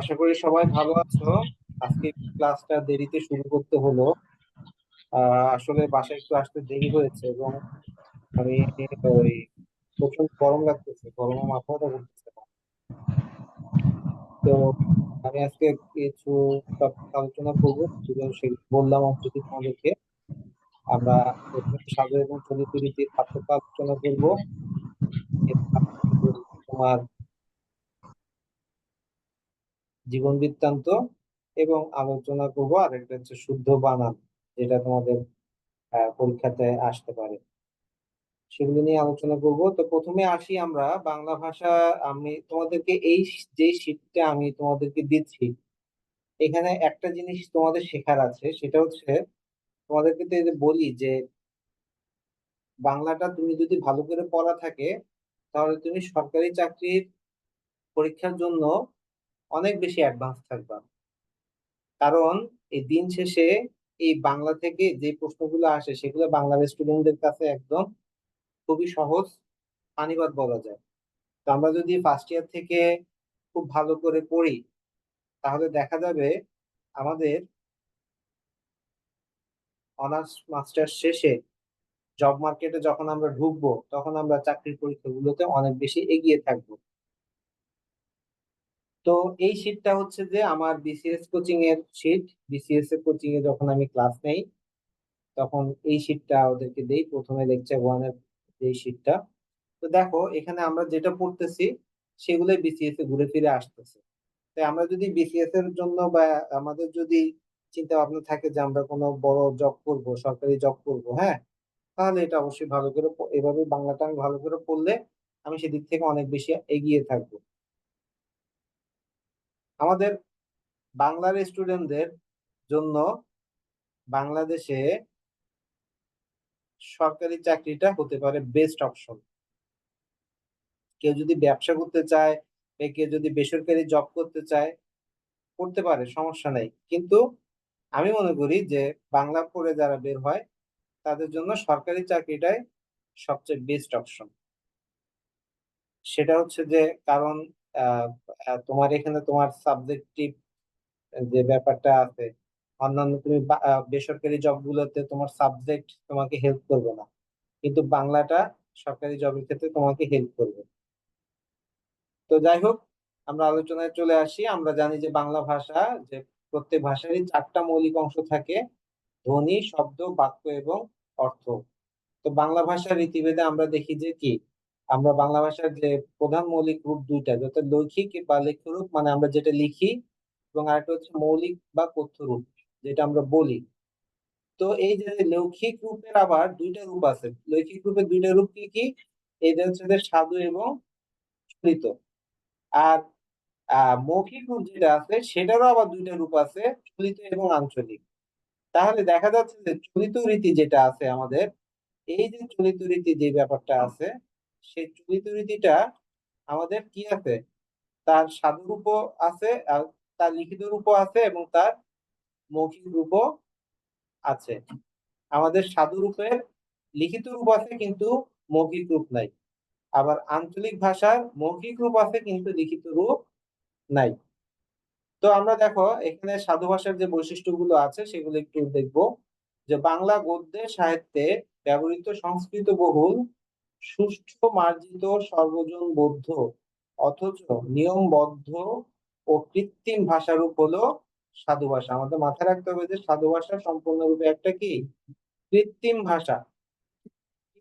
আশা করি সবাই ভালো আছো। আজকে ক্লাসটা দেরিতে শুরু করতে হলো। আসলে বাসায় একটু আসতে দেরি হয়েছে এবং আমি, ওই প্রচণ্ড গরম লাগতেছে, গরমে মাথা ব্যথা করতেছে। তো আমি আজকে কিছু আলোচনা করব বললাম অলরেডি তোমাদেরকে। আমরা সাজু এবং চলিত রীতির পার্থক্য আলোচনা করব। তোমার জীবন বৃত্তান্ত এবং আলোচনা করব আরেকটা হচ্ছে শুদ্ধ বানান, যেটা তোমাদের পরীক্ষাতে আসতে পারে। সেগুলো নিয়ে আলোচনা করব। তো প্রথমে আসি আমরা, বাংলা ভাষা আমি তোমাদেরকে এই যে শীটটা আমি তোমাদেরকে দিচ্ছি, এখানে একটা জিনিস তোমাদের শেখার আছে, সেটা হচ্ছে তোমাদেরকে তো বলি যে বাংলাটা তুমি যদি ভালো করে পড়া থাকে, তাহলে তুমি সরকারি চাকরির পরীক্ষার জন্য অনেক বেশি অ্যাডভান্স থাকবা কারণ এই দিন শেষে এই বাংলা থেকে যে প্রশ্নগুলো আসে, সেগুলো বাংলার স্টুডেন্টদের কাছে একদম খুবই সহজ, পানিবাদ বলা যায়। তো আমরা যদি ফার্স্ট ইয়ার থেকে খুব ভালো করে পড়ি, তাহলে দেখা যাবে আমাদের অনার্স মাস্টার্স শেষে জব মার্কেটে যখন আমরা ঢুকবো, তখন আমরা চাকরির পরীক্ষাগুলোতে অনেক বেশি এগিয়ে থাকব। তো এই শীটটা হচ্ছে যে আমার বিসিএস কোচিং এর শীট বিসিএস এর কোচিং এ যখন আমি ক্লাস নেই, তখন এই শীটটা ওদেরকে দেই। প্রথমে লেকচার ওয়ানের যে শীটটা তো দেখো, এখানে আমরা যেটা পড়তেছি, সেগুলোই বিসিএস এ ঘুরে ফিরে আসতেছে। তাই আমরা যদি বিসিএস এর জন্য বা আমাদের যদি চিন্তা ভাবনা থাকে যে আমরা কোনো বড় জব করব, সরকারি জব করব হ্যাঁ? তাহলে এটা অবশ্যই ভালো করে এভাবে বাংলাটা আমি ভালো করে পড়লে আমি সেদিক থেকে অনেক বেশি এগিয়ে থাকব। আমাদের বাংলার স্টুডেন্টদের জন্য বাংলাদেশে সরকারি চাকরিটা হতে পারে বেস্ট অপশন কেউ যদি ব্যবসা করতে চায় কেউ যদি বেসরকারি জব করতে চায়, করতে পারে, সমস্যা নেই। কিন্তু আমি মনে করি যে বাংলা পড়ে যারা বের হয়, তাদের জন্য সরকারি চাকরিটাই সবচেয়ে বেস্ট অপশন সেটা হচ্ছে যে কারণ তোমার এখানে তোমার সাবজেক্টিভ যে ব্যাপারটা আছে, অন্যান্য তুমি বেসরকারি জবগুলোতে তোমার সাবজেক্ট তোমাকে হেল্প করবে না। কিন্তু বাংলাটা সরকারি জবের ক্ষেত্রে তোমাকে হেল্প করবে। তো যাই হোক, আমরা আলোচনায় চলে আসি। আমরা জানি যে বাংলা ভাষা যে প্রত্যেক ভাষারই চারটা মৌলিক অংশ থাকে, ধ্বনি, শব্দ, বাক্য এবং অর্থ। তো বাংলা ভাষার রীতিভেদে আমরা দেখি যে কি আমরা বাংলা ভাষার যে প্রধান মৌলিক রূপ দুইটা যত লৌখিক বা লেখ্য রূপ মানে আমরা যেটা লিখি, এবং আরেকটা হচ্ছে মৌলিক বা কথ্য রূপ, যেটা আমরা বলি। তো এই যে লৌখিক রূপের আবার দুইটা রূপ আছে। লৌখিক রূপের দুইটা রূপ কি কি? এটা হচ্ছে যে সাধু এবং চলিত আর মৌখিক রূপ যেটা আছে, সেটারও আবার দুইটা রূপ আছে, চলিত এবং আঞ্চলিক। তাহলে দেখা যাচ্ছে যে চলিত রীতি যেটা আছে আমাদের, এই যে চলিত রীতি যে ব্যাপারটা আছে সেই চলিত রীতিটা আমাদের কি আছে? তার সাধু রূপও আছে, আর তার লিখিত রূপও আছে এবং তার মৌখিক রূপও আছে। আমাদের সাধু রূপের লিখিত রূপ আছে কিন্তু মৌখিক রূপ নাই। আবার আঞ্চলিক ভাষার মৌখিক রূপ আছে কিন্তু লিখিত রূপ নাই। তো আমরা দেখো, এখানে সাধু ভাষার যে বৈশিষ্ট্যগুলো আছে সেগুলো একটু দেখব। যে বাংলা গদ্যে সাহিত্যে ব্যবহৃত সংস্কৃত বহুল সুষ্ঠু মার্জিত, সর্বজন বৌদ্ধ, অথচ নিয়মবদ্ধ ও কৃত্রিম ভাষারূপ হলো সাধু ভাষা। আমাদের মাথায় রাখতে হবে যে সাধু ভাষা সম্পূর্ণরূপে একটা কি? কৃত্রিম ভাষা।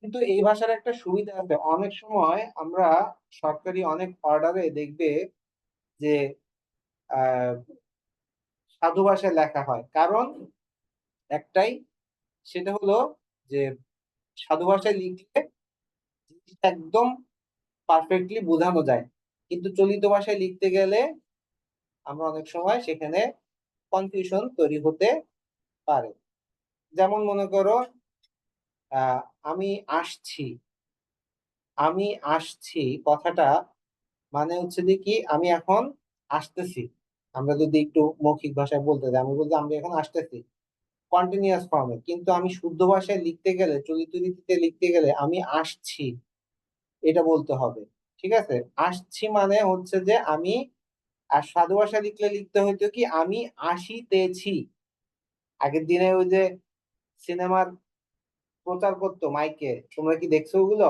কিন্তু এই ভাষার একটা সুবিধা আছে। অনেক সময় আমরা সরকারি অনেক অর্ডারে দেখবে যে সাধু ভাষায় লেখা হয়। কারণ একটাই, সেটা হলো যে সাধু ভাষায় লিখলে একদম পারফেক্টলি বোঝানো যায়। কিন্তু চলিত ভাষায় লিখতে গেলে আমরা অনেক সময় সেখানে কনফিউশন তৈরি হতে পারে। যেমন মনে করো আমি আসছি আমি আসছি কথাটা মানে হচ্ছে যে কি, আমি এখন আসতেছি। আমরা যদি একটু মৌখিক ভাষায় বলতে যাই, আমি বলতে আমি এখন আসতেছি কন্টিনিউয়াস ফর্মে কিন্তু আমি শুদ্ধ ভাষায় লিখতে গেলে, চলিত রীতিতে লিখতে গেলে আমি আসছি। বলতে হবে ঠিক আছে? আসছি মানে হচ্ছে যে আমি আর সাধু ভাষা লিখলে লিখতে হইতো কি আমি আসিতেছি। আগের দিনে ওই যে সিনেমার প্রচার করতো মাইকে তোমরা কি দেখছ ওগুলো?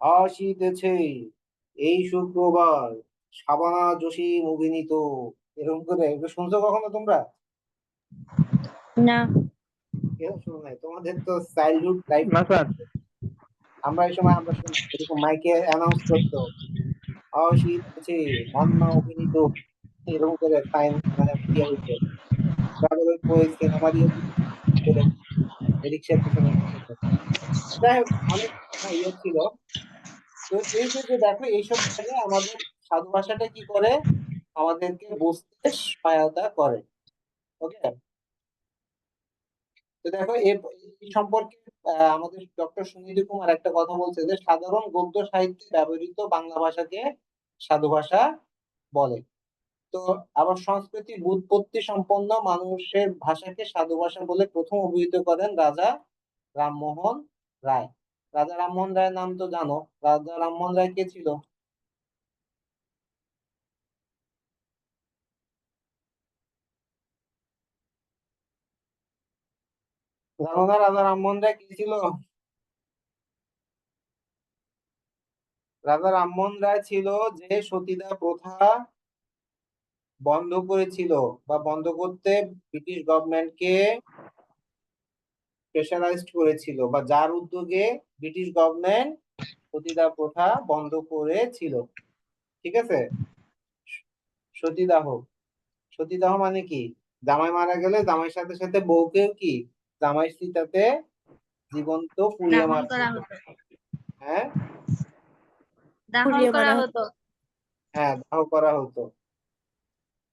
আসিতেছে এই শুক্রবার শাবানা জসিম অভিনীত এরকম করে। এগুলো শুনছো কখনো তোমরা? না। কেউ শোনো নাই। তোমাদের তো চাইল্ডহুড লাইফ না স্যার। আমরা এই সময় আমরা এরকম মাইকে অ্যানাউন্স করতো। মান্না অভিনীত। এরকম করে মানে হইতো সিনেমা দিয়ে রিক্সার পিছনে যাই হোক, অনেক ইয়ে ছিল। তো এই যে দেখো এইসব জায়গায় আমাদের সাধু ভাষাটা কি করে? আমাদেরকে বুঝতে সহায়তা করে। ওকে তো দেখো এই সম্পর্কে আমাদের ডক্টর সুনীল কুমার একটা কথা বলছে যে, সাধারণ গদ্য সাহিত্যে ব্যবহৃত বাংলা ভাষাকে সাধু ভাষা বলে। তো আবার সংস্কৃতি বুৎপত্তি সম্পন্ন মানুষের ভাষাকে সাধু ভাষা বলে প্রথম অভিহিত করেন রাজা রামমোহন রায়। রাজা রামমোহন রায়ের নাম তো জানো। রাজা রামমোহন রায় কে ছিল? জানো না রাজা রামমোহন রায় কি ছিল রাজা রামমোহন রায় ছিল যে সতীদাহ প্রথা বন্ধ করেছিল বা বন্ধ করতে ব্রিটিশ গভর্নমেন্টকে প্রেশারাইজড করেছিল বা যার উদ্যোগে ব্রিটিশ গভর্নমেন্ট সতীদাহ প্রথা বন্ধ করেছিল। ঠিক আছে? সতীদাহ। সতীদাহ মানে কি? জামাই মারা গেলে জামাইয়ের সাথে সাথে বউকেও কি? জামাই সীতাতে জীবন্ত পুড়িয়ে মারত হ্যাঁ? দাহন করা হতো। হ্যাঁ দাহ করা হতো।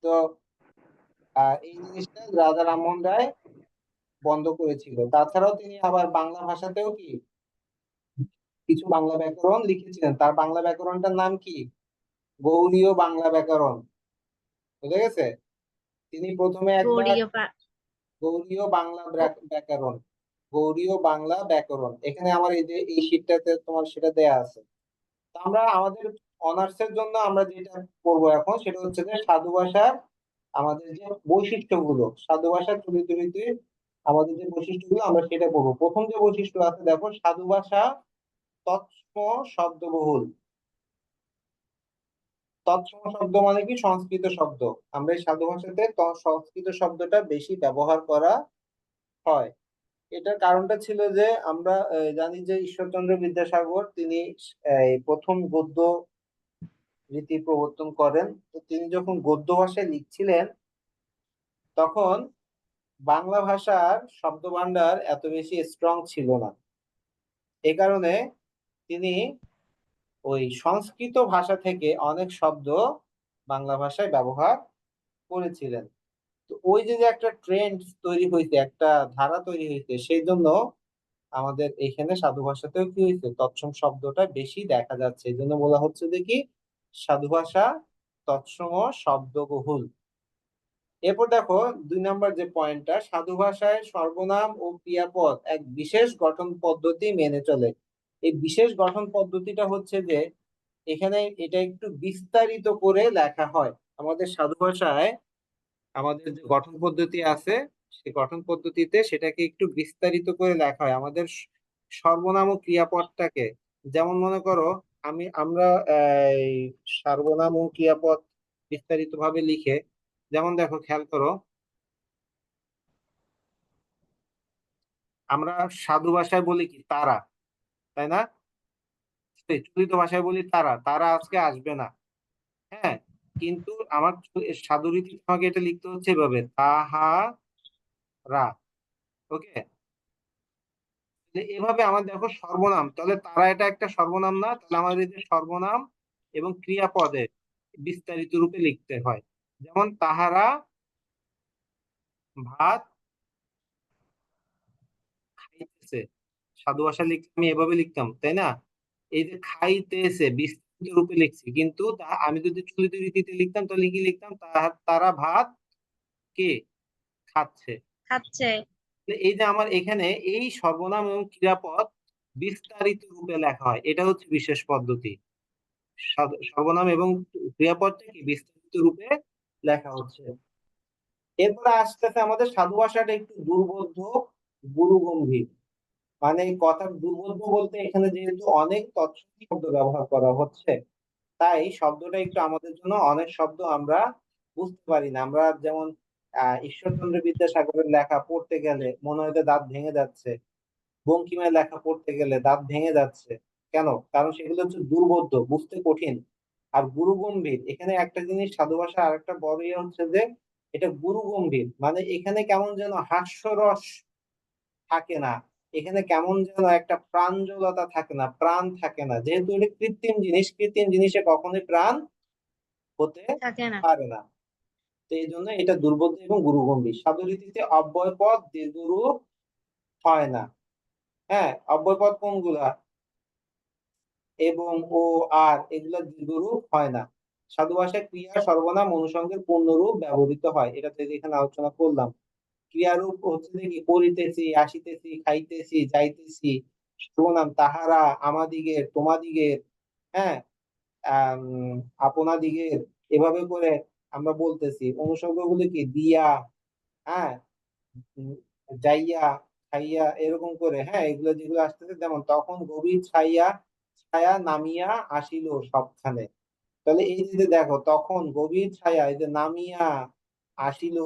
তো এই জিনিসটা রাজা রামমোহন রায় বন্ধ করেছিল। তাছাড়াও তিনি আবার বাংলা ভাষাতেও কি কিছু বাংলা ব্যাকরণ লিখেছিলেন। তার বাংলা ব্যাকরণটার নাম কি? গৌড়ীয় বাংলা ব্যাকরণ। বুঝে গেছে? তিনি প্রথমে একবার গৌড়ীয় বাংলা ব্যাক- ব্যাকরণ। গৌড়ীয় বাংলা ব্যাকরণ। এখানে আমার এই যে এই শীটটাতে তোমার সেটা দেয়া আছে। তো আমরা আমাদের অনার্স এর জন্য আমরা যেটা করব এখন সেটা হচ্ছে যে সাধু ভাষার আমাদের যে বৈশিষ্ট্যগুলো সাধু ভাষার চরিত্রিতে আমাদের যে বৈশিষ্ট্যগুলো আমরা সেটা পড়ব প্রথম যে বৈশিষ্ট্য আছে দেখো সাধু ভাষা তৎসম শব্দবহুল। তৎসম শব্দ মানে কি? সংস্কৃত শব্দ। আমরা এই সাধু ভাষাতে সংস্কৃত শব্দটা বেশি ব্যবহার করা হয়। এটার কারণটা ছিল যে আমরা জানি যে ঈশ্বরচন্দ্র বিদ্যাসাগর তিনি প্রথম গদ্য রীতি প্রবর্তন করেন। তো তিনি যখন গদ্য ভাষায় লিখছিলেন, তখন বাংলা ভাষার শব্দভান্ডার এত বেশি স্ট্রং ছিল না। এ কারণে তিনি ওই সংস্কৃত ভাষা থেকে অনেক শব্দ বাংলা ভাষায় ব্যবহার করেছিলেন। তো ওই যে যে একটা ট্রেন্ড তৈরি হয়েছে, একটা ধারা তৈরি হয়েছে, সেই জন্য আমাদের এখানে সাধু ভাষাতেও কি হয়েছে? তৎসম শব্দটা বেশি দেখা যাচ্ছে। এই জন্য বলা হচ্ছে কি? সাধু ভাষা, তৎসম শব্দবহুল। এরপর দেখো, দুই নম্বর যে পয়েন্টটা সাধু ভাষায় সর্বনাম ও ক্রিয়াপদ এক বিশেষ গঠন পদ্ধতি মেনে চলে। এই বিশেষ গঠন পদ্ধতিটা হচ্ছে যে, এখানে এটা একটু বিস্তারিত করে লেখা হয়। আমাদের সাধু ভাষায় আমাদের যে গঠন পদ্ধতি আছে, সেই গঠন পদ্ধতিতে সেটাকে একটু বিস্তারিত করে লেখা হয়। আমাদের সর্বনাম ও ক্রিয়াপদটাকে, যেমন মনে করো, আমি, আমরা সর্বনাম ও ক্রিয়াপদ বিস্তারিত ভাবে লিখে, যেমন দেখো, খেয়াল করো, আমরা সাধু ভাষায় বলি কি, তারা। তাই না? চলিত ভাষায় বলি তারা তারা আজকে আসবে না। হ্যাঁ কিন্তু আমার চ- সাধু রীতি আমাকে এটা লিখতে হচ্ছে এভাবে, তাহারা। ওকে? এভাবে আমার দেখো সর্বনাম, তাহলে তারা এটা একটা সর্বনাম না, তাহলে আমাদের যে সর্বনাম এবং ক্রিয়াপদে বিস্তারিত রূপে লিখতে হয়। যেমন তাহারা, ভাত খাইতেছে। সাধু ভাষা লিখতে আমি এভাবে লিখতাম তাই না? এই যে খাইতেছে বিস্তৃত রূপে লিখছি কিন্তু তা আমি যদি চলিত রীতিতে লিখতাম তাহলে কি লিখতাম? তারা ভাত কে? খাচ্ছে। খাচ্ছে। এই যে আমার এখানে এই সর্বনাম এবং ক্রিয়াপদ বিস্তারিত রূপে লেখা হয় এটা হচ্ছে বিশেষ পদ্ধতি। সর্বনাম এবং ক্রিয়াপদটা কি? বিস্তারিত রূপে লেখা হচ্ছে। এরপরে আসতেছে আমাদের সাধু ভাষাটা একটু দুর্বোধ্য গুরু গম্ভীর মানে কথার দুর্বোধ্য বলতে এখানে যেহেতু অনেক তৎসম শব্দ ব্যবহার করা হচ্ছে, তাই শব্দটা একটু আমাদের জন্য অনেক শব্দ আমরা বুঝতে পারি না। আমরা যেমন ঈশ্বরচন্দ্র বিদ্যাসাগরের লেখা পড়তে গেলে মনে হয় দাঁত ভেঙে যাচ্ছে। বঙ্কিমের লেখা পড়তে গেলে দাঁত ভেঙে যাচ্ছে। কেন? কারণ সেগুলো হচ্ছে দুর্বোধ্য, বুঝতে কঠিন আর গুরু গম্ভীর এখানে একটা জিনিস সাধু ভাষা আরেকটা বড় ইয়ে হচ্ছে যে এটা গুরু গম্ভীর মানে এখানে কেমন যেন হাস্যরস থাকে না। এখানে কেমন যেন একটা প্রাঞ্জলতা থাকে না প্রাণ থাকে না। যেহেতু এটা কৃত্রিম জিনিস কৃত্রিম জিনিসে কখনোই প্রাণ হতে পারে না। তো এই জন্য এটা দুর্বোধ্য এবং গুরুগম্ভীর। শব্দরীতিতে অব্যয় পদ দীর্ঘরূপ হয় না। হ্যাঁ অব্যয় পদ কোনগুলা এবং ও আর এগুলা দীর্ঘরূপ হয় না। সাধু ভাষায় ক্রিয়া সর্বনাম অনুসঙ্গের পূর্ণরূপ ব্যবহৃত হয়। এটা তো এখানে আলোচনা করলাম। ক্রিয়ারূপ হচ্ছে কি করিতেছি আসিতেছি, খাইতেছি, যাইতেছি সর্বনাম তাহারা আমাদিগের, তোমাদিগের হ্যাঁ? আপনাদিগের, এভাবে করে আমরা বলতেছি। অনুসর্গগুলো কি? দিয়া হ্যাঁ? যাইয়া, খাইয়া, এরকম করে হ্যাঁ? এগুলো যেগুলো আসতেছে, যেমন তখন গভীর ছাইয়া ছায়া নামিয়া আসিল সবখানে। তাহলে এই যে দেখো, তখন গভীর ছায়া, এই যে নামিয়া আসিল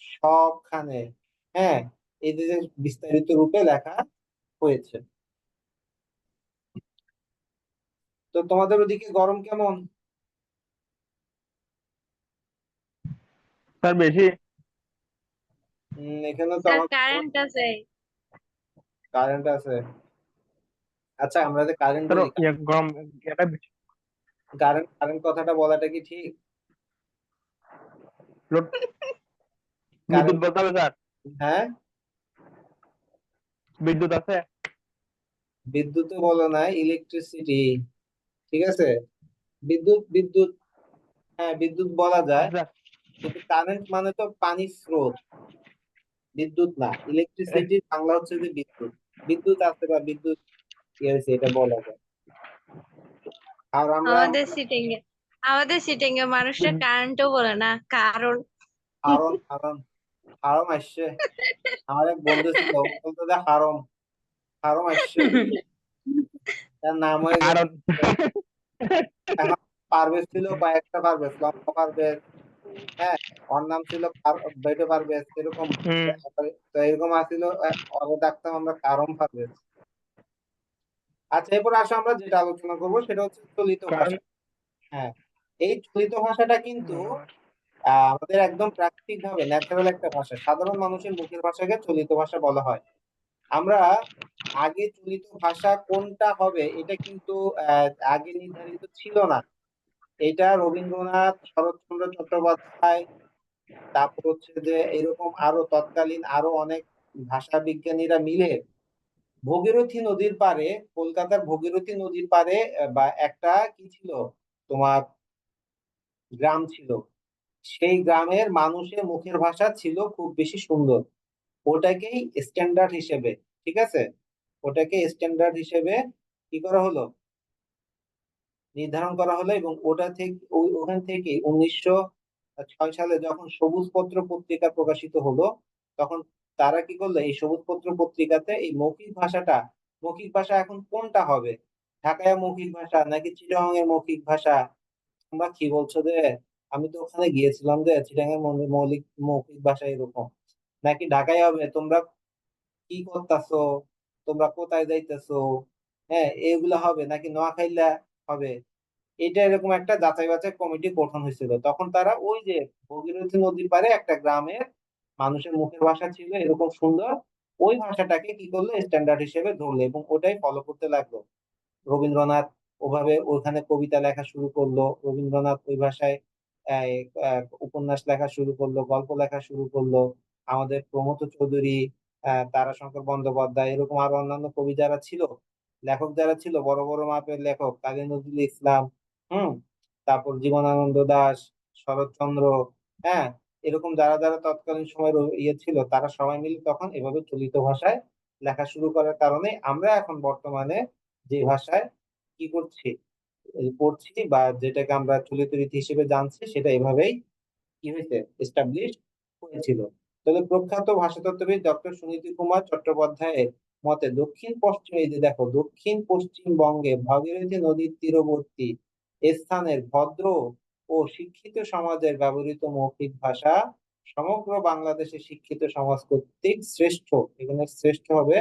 সবখানে। হ্যাঁ এই যে যে বিস্তারিত রূপে লেখা হয়েছে। তো তোমাদের ওদিকে গরম কেমন? স্যার বেশি। এখানে তো কারেন্ট আছে। কারেন্ট আছে। আচ্ছা আমরা যে কারেন্ট ইয়ে গরম এটা কারেন্ট কারেন্ট কথাটা বলাটা কি ঠিক? বিদ্যুৎ বলতে স্যার। হ্যাঁ? বিদ্যুৎ আছে? বিদ্যুৎ বলো না ইলেকট্রিসিটি ঠিক আছে? বিদ্যুৎ বিদ্যুৎ হ্যাঁ বিদ্যুৎ বলা যায়। কিন্তু কারেন্ট মানে তো পানির স্রোত বিদ্যুৎ না। ইলেকট্রিসিটি বাংলা হচ্ছে যে বিদ্যুৎ। বিদ্যুৎ আছে বা বিদ্যুৎ ইয়ে হয়েছে এটা বলা যায়। আর আমরা আমাদের সিটিং এ আমাদের সিটিং এ মানুষরা কারেন্টও বলে না কারণ হারম হারম হারম আসছে। আমার এক বন্ধু ছিল বলতো যে হারম হারম আসছে। তার নাম হয়ে পারভেজ ছিল কয়েকটা পারভেজ লম্বা পারভেজ হ্যাঁ ওর নাম ছিল বেটো পারভেজ এরকম। তো এরকম আসছিল ডাকতাম আমরা কারম পারভেজ। আচ্ছা এরপর আসো আমরা যেটা আলোচনা করব সেটা হচ্ছে চলিত ভাষা। হ্যাঁ এই চলিত ভাষাটা কিন্তু আমাদের একদম প্রাকৃতিক ভাবে ন্যাচারাল একটা ভাষা। সাধারণ মানুষের মুখের ভাষাকে চলিত ভাষা বলা হয়। আমরা আগে চলিত ভাষা কোনটা হবে, এটা কিন্তু আগে নির্ধারিত ছিল না। এটা রবীন্দ্রনাথ, শরৎচন্দ্র চট্টোপাধ্যায়, তারপর হচ্ছে যে এরকম আরও তৎকালীন আরও অনেক ভাষা বিজ্ঞানীরা মিলে ভগীরথী নদীর পারে কলকাতার ভগীরথী নদীর পারে বা একটা কি ছিল? তোমার গ্রাম ছিল। সেই গ্রামের মানুষের মুখের ভাষা ছিল খুব বেশি সুন্দর। ওটাকেই স্ট্যান্ডার্ড হিসেবে, ঠিক আছে? ওটাকে স্ট্যান্ডার্ড হিসেবে কি করা হলো? নির্ধারণ করা হলো এবং ওটা থেকে ওখান থেকে উনিশশো ছয় সালে যখন সবুজ পত্র পত্রিকা প্রকাশিত হলো, তখন তারা কি করল? এই সবুজ পত্র পত্রিকাতে এই মৌখিক ভাষাটা, মৌখিক ভাষা এখন কোনটা হবে? ঢাকায় মৌখিক ভাষা নাকি এর মৌখিক ভাষা? তোমরা কি বলছো যে আমি তো ওখানে গিয়েছিলাম যে এর মৌলিক, মৌখিক ভাষা এরকম। নাকি ঢাকায় হবে? তোমরা কি করতেছো? তোমরা কোথায় যাইতেছো? হ্যাঁ এগুলা হবে। নাকি নোয়াখাইলা হবে? এটা এরকম একটা যাচাই বাছাই কমিটি গঠন হয়েছিল। তখন তারা ওই যে ভগীরথী নদীর পারে একটা গ্রামের মানুষের মুখের ভাষা ছিল, এরকম সুন্দর। ওই ভাষাটাকে কি করল? স্ট্যান্ডার্ড হিসেবে ধরলো এবং ওটাই ফলো করতে লাগল। রবীন্দ্রনাথ ওভাবে ওখানে কবিতা লেখা শুরু করল। রবীন্দ্রনাথ ওই ভাষায় উপন্যাস লেখা শুরু করল, গল্প লেখা শুরু করল। আমাদের প্রমথ চৌধুরী তারাশঙ্কর বন্দ্যোপাধ্যায়, এরকম আরও অন্যান্য কবি যারা ছিল, লেখক যারা ছিল, বড় বড় মাপের লেখক, কাজী নজরুল ইসলাম, হুম, তারপর জীবনানন্দ দাস, শরৎচন্দ্র হ্যাঁ এরকম যারা যারা তৎকালীন সময়ের ইয়ে ছিল, তারা সবাই মিলে তখন এভাবে চলিত ভাষায় লেখা শুরু করার কারণে আমরা এখন বর্তমানে যে ভাষায় কি করছি পড়ছি বা যেটাকে আমরা চলিত রীতি হিসেবে জানছি, সেটা এভাবেই কি হয়েছে? এস্টাবলিশ হয়েছিল। তবে প্রখ্যাত ভাষাতত্ত্ববিদ ডক্টর সুনীতি কুমার চট্টোপাধ্যায়ের মতে, দক্ষিণ পশ্চিম, এই যে দেখো, দক্ষিণ পশ্চিমবঙ্গে ভাগীরথী নদীর তীরবর্তী স্থানের ভদ্র ও শিক্ষিত সমাজের ব্যবহৃত মৌখিক ভাষা সমগ্র বাংলাদেশের শিক্ষিত সমাজ কর্তৃক শ্রেষ্ঠ। এখানে শ্রেষ্ঠ হবে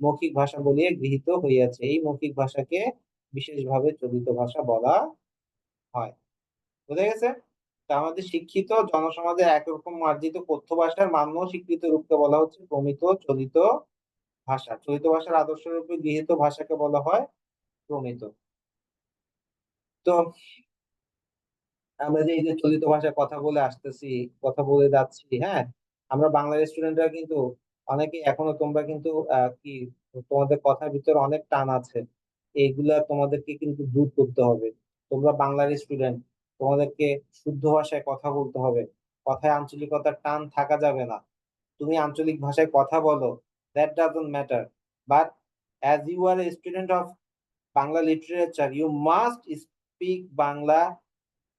মৌখিক ভাষা বলিয়ে গৃহীত হইয়াছে। এই মৌখিক ভাষাকে বিশেষভাবে চলিত ভাষা বলা হয়। বোঝা গেছে? তা আমাদের শিক্ষিত জনসমাজের একরকম মার্জিত কথ্য ভাষার মান্য স্বীকৃত রূপকে বলা হচ্ছে প্রমিত চলিত ভাষা। চলিত ভাষার আদর্শ রূপে গৃহীত ভাষাকে বলা হয় প্রমিত। তো আমরা যে এই যে চলিত ভাষায় কথা বলে আসতেছি, কথা বলে যাচ্ছি হ্যাঁ? আমরা বাংলা স্টুডেন্টরা কিন্তু অনেকে এখনও তোমরা কিন্তু কি তোমাদের কথার ভিতরে অনেক টান আছে। এইগুলা তোমাদেরকে কিন্তু দূর করতে হবে। তোমরা বাংলার স্টুডেন্ট তোমাদেরকে শুদ্ধ ভাষায় কথা বলতে হবে। কথায় আঞ্চলিকতার টান থাকা যাবে না। তুমি আঞ্চলিক ভাষায় কথা বলো that doesn't matter but as you are a student of Bangla literature you must speak Bangla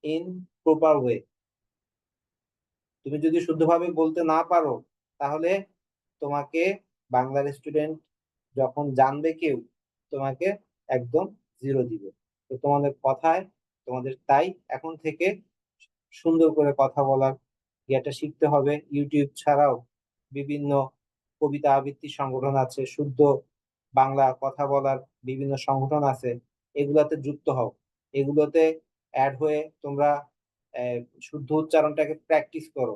in proper way তুমি যদি শুদ্ধভাবে বলতে না পারো, তাহলে তোমাকে বাংলার স্টুডেন্ট যখন জানবে কেউ, তোমাকে একদম জিরো দিবে। তো তোমাদের কথায়, তোমাদের তাই এখন থেকে সুন্দর করে কথা বলার ইয়েটা শিখতে হবে। ইউটিউব ছাড়াও বিভিন্ন কবিতা আবৃত্তি সংগঠন আছে, শুদ্ধ বাংলা কথা বলার বিভিন্ন সংগঠন আছে, এগুলাতে যুক্ত হও। এগুলোতে অ্যাড হয়ে তোমরা শুদ্ধ উচ্চারণটাকে প্র্যাকটিস করো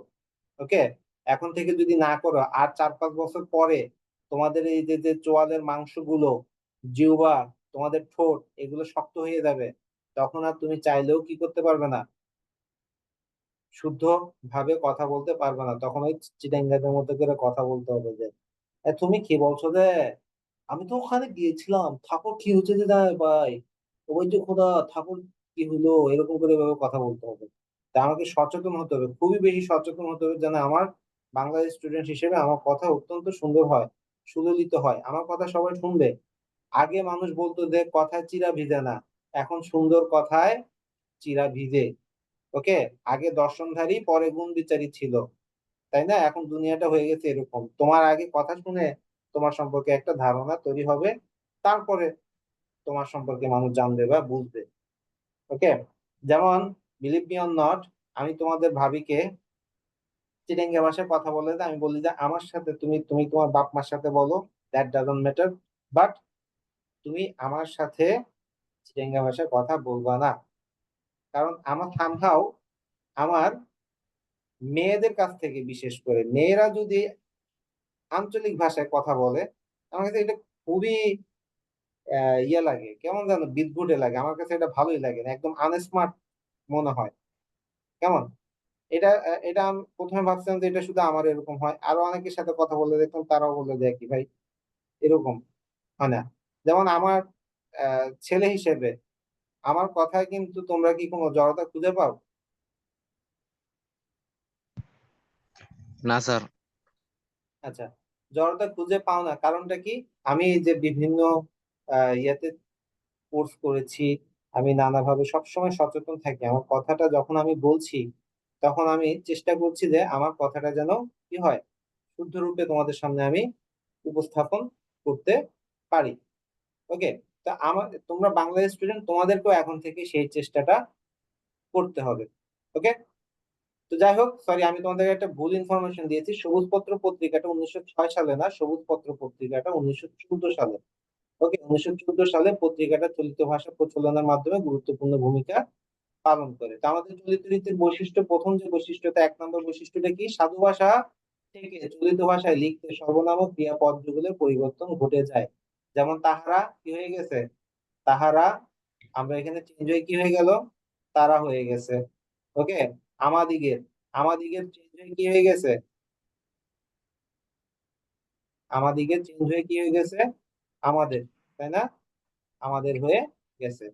ওকে এখন থেকে যদি না করো, আর চার পাঁচ বছর পরে তোমাদের এই যে যে, চোয়ালের মাংসগুলো, জিহ্বা তোমাদের ঠোঁট এগুলো শক্ত হয়ে যাবে, তখন আর তুমি চাইলেও কি করতে পারবে না? শুদ্ধ ভাবে কথা বলতে পারবে না। তখন ওই চিটাঙ্গাদের মতো করে কথা বলতে হবে যে তুমি কি বলছো রে আমি তো ওখানে গিয়েছিলাম, ঠাকুর কি হচ্ছে যে দায় ভাই? ওই যে খোদা, ঠাকুর কি হলো? এরকম করে এভাবে কথা বলতে হবে। তা আমাকে সচেতন হতে হবে, খুবই বেশি সচেতন হতে হবে যেন আমার বাংলা স্টুডেন্ট হিসেবে আমার কথা অত্যন্ত সুন্দর হয়, সুললিত হয়। আমার কথা সবাই শুনবে। আগে মানুষ বলতো যে কথায় চিরা ভিজে না। এখন সুন্দর কথায় চিরা ভিজে। ওকে? আগে দর্শনধারী, পরে গুণ বিচারী ছিল। তাই না? এখন দুনিয়াটা হয়ে গেছে এরকম। তোমার আগে কথা শুনে তোমার সম্পর্কে একটা ধারণা তৈরি হবে। তারপরে তোমার সম্পর্কে মানুষ জানবে বা বুঝবে। ওকে? যেমন বিলিভ মি অর নট আমি তোমাদের ভাবিকে চিটাঙ্গা ভাষায় কথা বলে আমি বলি যে, আমার সাথে তুমি তুমি তোমার বাপ মার সাথে বলো। দ্যাট ডাজন্ট ম্যাটার বাট তুমি আমার সাথে চিটাঙ্গা ভাষায় কথা বলবা না। কারণ আমার সামহাও আমার মেয়েদের কাছ থেকে বিশেষ করে মেয়েরা যদি আঞ্চলিক ভাষায় কথা বলে, আমার কাছে এটা খুবই ইয়ে লাগে। কেমন যেন বিদঘুটে লাগে। আমার কাছে এটা ভালোই লাগে না। একদম আনস্মার্ট মনে হয়। কেমন? এটা এটা আমি প্রথমে ভাবছিলাম যে এটা শুধু আমার এরকম হয়। আরও অনেকের সাথে কথা বলে দেখতাম তারাও বলে দেয় কি ভাই। এরকম। হয় না? যেমন আমার ছেলে হিসেবে আমার কথায় কিন্তু তোমরা কি কোনো জড়তা খুঁজে পাও? না স্যার। আচ্ছা জড়তা খুঁজে পাও না। কারণটা কি? আমি যে বিভিন্ন ইয়েতে কোর্স করেছি আমি নানাভাবে সবসময় সচেতন থাকি। আমার কথাটা যখন আমি বলছি তখন আমি চেষ্টা করছি যে আমার কথাটা যেন কি হয়? শুদ্ধ রূপে তোমাদের সামনে আমি উপস্থাপন করতে পারি। ওকে তা আমার, তোমরা বাংলাদেশ স্টুডেন্ট তোমাদেরকেও এখন থেকে সেই চেষ্টাটা করতে হবে। ওকে তো যাই হোক সরি আমি তোমাদেরকে একটা ভুল ইনফরমেশন দিয়েছি। সবুজ পত্র পত্রিকাটা উনিশশো ছয় সালে না সবুজ পত্র পত্রিকাটা উনিশশো চোদ্দ সালে। ওকে উনিশশো চোদ্দ সালে পত্রিকাটা চলিত ভাষা প্রচলনের মাধ্যমে গুরুত্বপূর্ণ ভূমিকা পালন করে। তো আমাদের চলিত রীতির বৈশিষ্ট্য, প্রথম যে বৈশিষ্ট্যটা, এক নম্বর বৈশিষ্ট্যটা কি? সাধু ভাষা থেকে চলিত ভাষায় লিখতে সর্বনাম ও ক্রিয়াপদগুলোর পরিবর্তন ঘটে যায়। যেমন তাহারা কি হয়ে গেছে? তাহারা, আমরা এখানে চেঞ্জ হয়ে কি হয়ে গেল? তারা হয়ে গেছে। ওকে আমাদিগের আমাদিগের চেঞ্জ হয়ে কি হয়ে গেছে? আমাদিগের চেঞ্জ হয়ে কি হয়ে গেছে? আমাদের, তাই না? আমাদের হয়ে গেছে।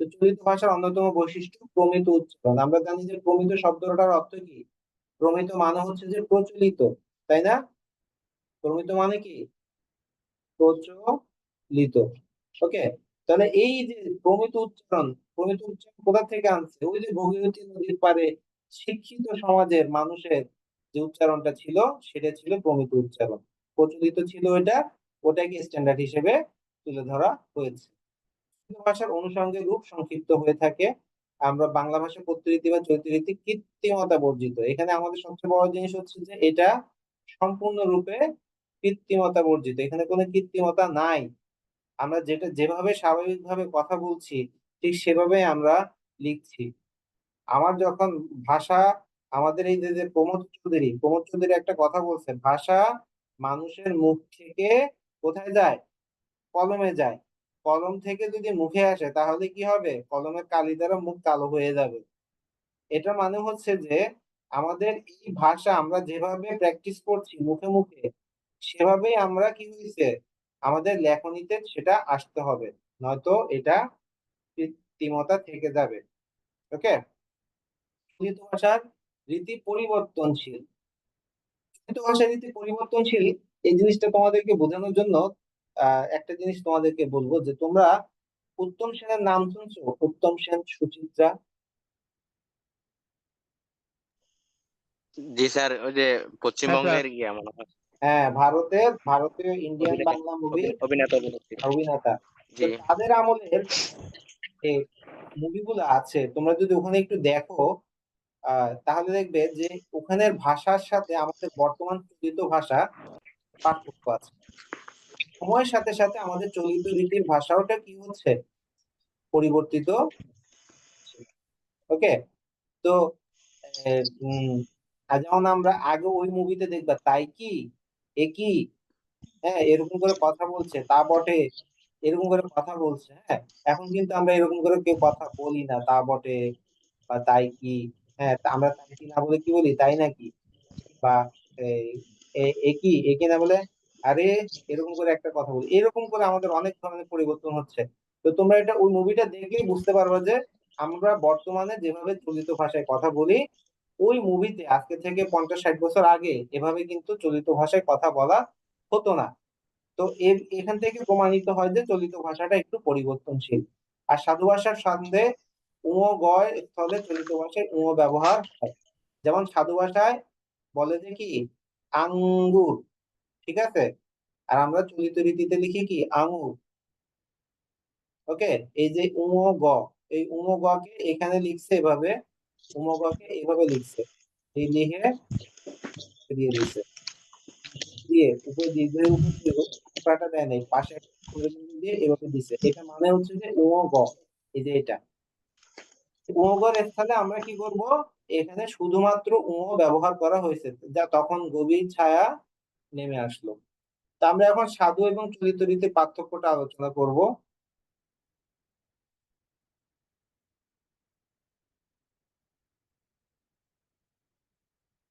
তো চলিত ভাষার অন্যতম বৈশিষ্ট্য প্রমিত উচ্চারণ। আমরা জানি যে প্রমিত শব্দটার অর্থ কি? প্রমিত মানে হচ্ছে যে প্রচলিত, তাই না? প্রমিত মানে কি? প্রচলিত ওকে তাহলে এই যে প্রমিত উচ্চারণ প্রমিত উচ্চারণ কোথা থেকে আনছে? ওই যে ভগীরথী নদীর পারে শিক্ষিত সমাজের মানুষের যে উচ্চারণটা ছিল, সেটা ছিল প্রমিত উচ্চারণ। প্রচলিত ছিল ওইটা ওটাকে স্ট্যান্ডার্ড হিসেবে তুলে ধরা হয়েছে। ভাষার অনুষঙ্গের রূপ সংক্ষিপ্ত হয়ে থাকে। আমরা বাংলা ভাষা প্রত্যরীতি বা চৈতরীতি কৃত্রিমতা বর্জিত। এখানে আমাদের সবচেয়ে বড় জিনিস হচ্ছে যে এটা সম্পূর্ণরূপে কৃত্রিমতা বর্জিত। এখানে কোনো কৃত্রিমতা নাই। আমরা যেটা, যেভাবে স্বাভাবিকভাবে কথা বলছি, ঠিক সেভাবে আমরা লিখছি। আমার যখন ভাষা, আমাদের এই যে প্রমোদ চৌধুরী প্রমোদ চৌধুরী একটা কথা বলছে ভাষা মানুষের মুখ থেকে কোথায় যায়? কলমে যায়। কলম থেকে যদি মুখে আসে, তাহলে কি হবে? কলমের কালি দ্বারা মুখ কালো হয়ে যাবে। এটা মানে হচ্ছে যে, আমাদের এই ভাষা আমরা যেভাবে প্র্যাকটিস করছি মুখে মুখে, সেভাবেই আমরা কি হয়েছে আমাদের লেখনীতে সেটা আসতে হবে নয়তো এটা কৃত্রিমতা থেকে যাবে। ওকে ভাষার রীতি পরিবর্তনশীল। ভাষার রীতি পরিবর্তনশীল এই জিনিসটা তোমাদেরকে বোঝানোর জন্য আহ একটা জিনিস তোমাদেরকে বলব যে তোমরা উত্তম সেনের নাম শুনছো? উত্তম সেন সুচিত্রা? জি স্যার ওই যে পশ্চিমবঙ্গের ইয়ে মনে হয় হ্যাঁ ভারতের ভারতীয় ইন্ডিয়ান বাংলা মুভির অভিনেতা অভিনেতা। তাদের আমলের মুভিগুলো আছে তোমরা যদি ওখানে একটু দেখো আহ তাহলে দেখবে যে ওখানের ভাষার সাথে আমাদের বর্তমান চলিত ভাষা পার্থক্য আছে। সময়ের সাথে সাথে আমাদের চলিত রীতির ভাষাওটা কি হচ্ছে? পরিবর্তিত ওকে তো যেমন আমরা আগে ওই মুভিতে দেখবা তাই কি? এ কি? হ্যাঁ এরকম করে কথা বলছে, তা বটে। এরকম করে কথা বলছে হ্যাঁ। এখন কিন্তু আমরা এরকম করে কেউ কথা বলি না, তা বটে বা তাই কি? হ্যাঁ আমরা তাই কি না বলে কি বলি? তাই নাকি? বা এই, এ- এ কি? এ কি না বলে? আরে, এরকম করে একটা কথা বলি। এরকম করে আমাদের অনেক ধরনের পরিবর্তন হচ্ছে। তো তোমরা এটা ওই মুভিটা দেখলেই বুঝতে পারবে যে আমরা বর্তমানে যেভাবে চলিত ভাষায় কথা বলি ওই মুভিতে আজকে থেকে পঞ্চাশ ষাট বছর আগে এভাবে কিন্তু চলিত ভাষায় কথা বলা হতো না। তো এর, এখান থেকে প্রমাণিত হয় যে চলিত ভাষাটা একটু পরিবর্তনশীল। আর সাধু ভাষার সঙ্গে উঁ, গয় স্থলে চলিত ভাষায় উঁ ব্যবহার হয়। যেমন সাধু ভাষায় বলে যে কি, আঙ্গুর, ঠিক আছে? আর আমরা চলিত রীতিতে লিখি কি, আঙুর। ওকে এই যে উঁ, গ, এই উঁ গ কে এখানে লিখছে এভাবে উঁ গ কে এভাবে লিখছে। এই লিখে দিয়ে দিচ্ছে দিয়ে উপরে দীর্ঘের উপর দিয়ে পাটা দেয় নাই। পাশে দিয়ে এভাবে দিছে এটা মানে হচ্ছে যে ও গ এই যে এটা। ও গর স্থানে আমরা কি করব? এখানে শুধুমাত্র ও ব্যবহার করা হয়েছে, যা তখন গভীর ছায়া নেমে আসলো। তা আমরা এখন সাধু এবং চলিত রীতির পার্থক্যটা আলোচনা করব।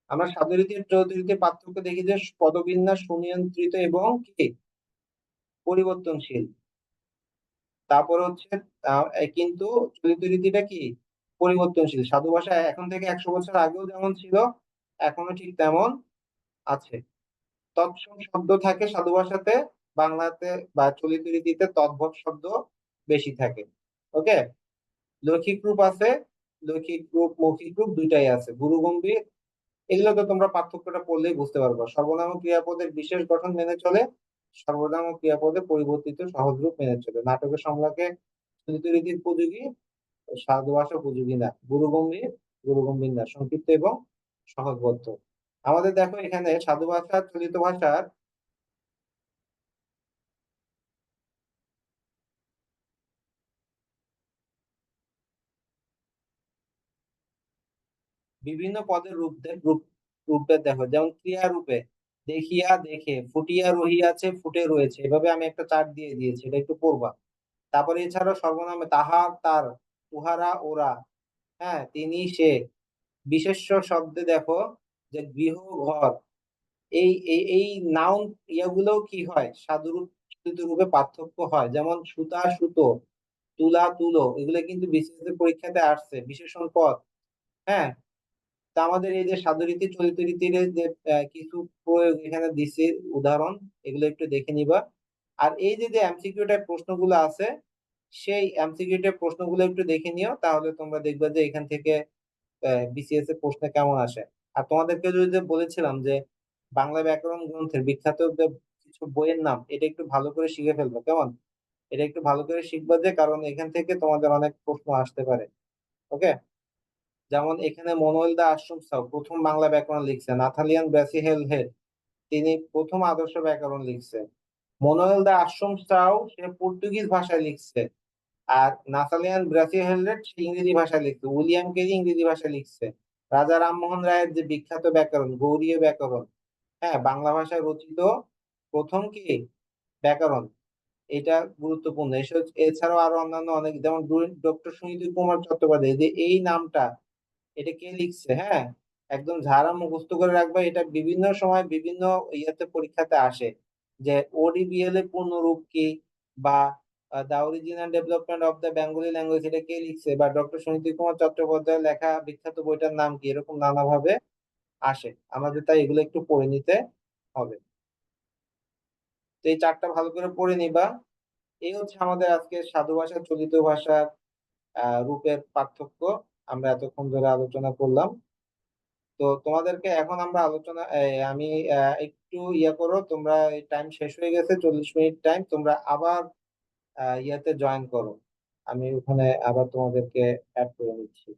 আমরা সাধু রীতি ও চলিত পার্থক্য দেখি যে পদবিন্যাস সুনিয়ন্ত্রিত এবং কি? পরিবর্তনশীল। তারপর হচ্ছে কিন্তু চলিত রীতিটা কি? পরিবর্তনশীল। সাধু ভাষা এখন থেকে একশো বছর আগেও যেমন ছিল, এখনও ঠিক তেমন আছে। তৎসম শব্দ থাকে সাধু ভাষাতে, বাংলাতে বা চলিত রীতিতে তদ্ভব শব্দ বেশি থাকে। ওকে? লৌকিক রূপ আছে লৌকিক রূপ মৌখিক রূপ দুইটাই আছে। গুরু গম্ভীর এগুলো তো তোমরা পার্থক্যটা পড়লেই বুঝতে পারবে। সর্বনাম ক্রিয়াপদের বিশেষ গঠন মেনে চলে, সর্বনাম ক্রিয়াপদে পরিবর্তিত সহজ রূপ মেনে চলে। নাটকের সংলাপে রীতির উপযোগী সাধু ভাষা উপযোগী না। গুরুগম্ভীর গুরুগম্ভীর না, সংক্ষিপ্ত এবং সহজবদ্ধ আমাদের দেখো এখানে সাধু ভাষা চলিত ভাষার বিভিন্ন পদের রূপদের রূপ রূপে দেখো। যেমন ক্রিয়া রূপে দেখিয়া দেখে, ফুটিয়া রহিয়াছে, ফুটে রয়েছে। এভাবে আমি একটা চার্ট দিয়ে দিয়েছি, এটা একটু পড়বা। তারপরে এছাড়াও সর্বনামে তাহার তার, উহারা, ওরা হ্যাঁ তিনি, সে। বিশেষ্য শব্দে দেখো যে গৃহ, ঘর। এই এই নাউন ইয়াগুলোও কি হয়? সাধুরূপ রূপে পার্থক্য হয়। যেমন সুতা, সুতো, তুলা, তুলো, এগুলো কিন্তু বিশেষ পরীক্ষাতে আসছে। বিশেষণ পদ হ্যাঁ? তা আমাদের এই যে সাধুরীতি চলিত রীতির যে কিছু প্রয়োগ এখানে দিছে, উদাহরণ, এগুলো একটু দেখে নিবা। আর এই যে যে এমসিকিউ টাইপ প্রশ্নগুলো আছে, সেই এমসিকিউ টাইপ প্রশ্নগুলো একটু দেখে নিও, তাহলে তোমরা দেখবে যে এখান থেকে বিসিএস এর প্রশ্ন কেমন আসে। আর তোমাদেরকে যদি বলেছিলাম যে বাংলা ব্যাকরণ গ্রন্থের বিখ্যাত কিছু বইয়ের নাম, এটা একটু ভালো করে শিখে ফেলব, কেমন? এটা একটু ভালো করে শিখবা যে, কারণ এখান থেকে তোমাদের অনেক প্রশ্ন আসতে পারে, ওকে? যেমন এখানে মনোয়েল দা আশ্রম সাউ প্রথম বাংলা ব্যাকরণ লিখছে নাথালিয়ান ব্রাসিহেল হেড, তিনি প্রথম আদর্শ ব্যাকরণ লিখছে মনোয়েল দা আশ্রম সাউ সে পর্তুগিজ ভাষায় লিখছে আর নাথালিয়ান ব্রাসিহেলরেড সে ইংরেজি ভাষায় লিখছে। উইলিয়াম কেরি ইংরেজি ভাষায় লিখছে। রাজা রামমোহন রায়ের যে বিখ্যাত ব্যাকরণ, গৌরীয় ব্যাকরণ হ্যাঁ বাংলা ভাষায় রচিত প্রথম কি? ব্যাকরণ। এটা গুরুত্বপূর্ণ। এছাড়াও আরও অন্যান্য অনেক যেমন ডক্টর সুনীতি কুমার চট্টোপাধ্যায়, যে এই নামটা এটা কে লিখছে? হ্যাঁ একদম ঝাড়া মুখস্থ করে রাখবা। এটা বিভিন্ন সময় বিভিন্ন ইয়েতে, পরীক্ষাতে আসে যে ওডিবিএল এর পূর্ণরূপ কি বা the original development of the Bengali language এটা কে লিখছে বা ডক্টর সুনীতি কুমার চট্টোপাধ্যায়ের লেখা বিখ্যাত বইটার নাম কি? এরকম নানাভাবে আসে। আমাদের তাই এগুলো একটু পড়ে নিতে হবে। তো এই চারটা ভালো করে পড়ে নিবা। এই হচ্ছে আমাদের আজকে সাধু ভাষা, চলিত ভাষার রূপের পার্থক্য। আমরা এতক্ষণ ধরে আলোচনা করলাম। তো তোমাদেরকে এখন আমরা আলোচনা আমি একটু ইয়া করো, তোমরা টাইম শেষ হয়ে গেছে, চল্লিশ মিনিট টাইম তোমরা আবার ইয়াতে জয়েন করো। আমি ওখানে আবার তোমাদেরকে অ্যাড করে নিচ্ছি।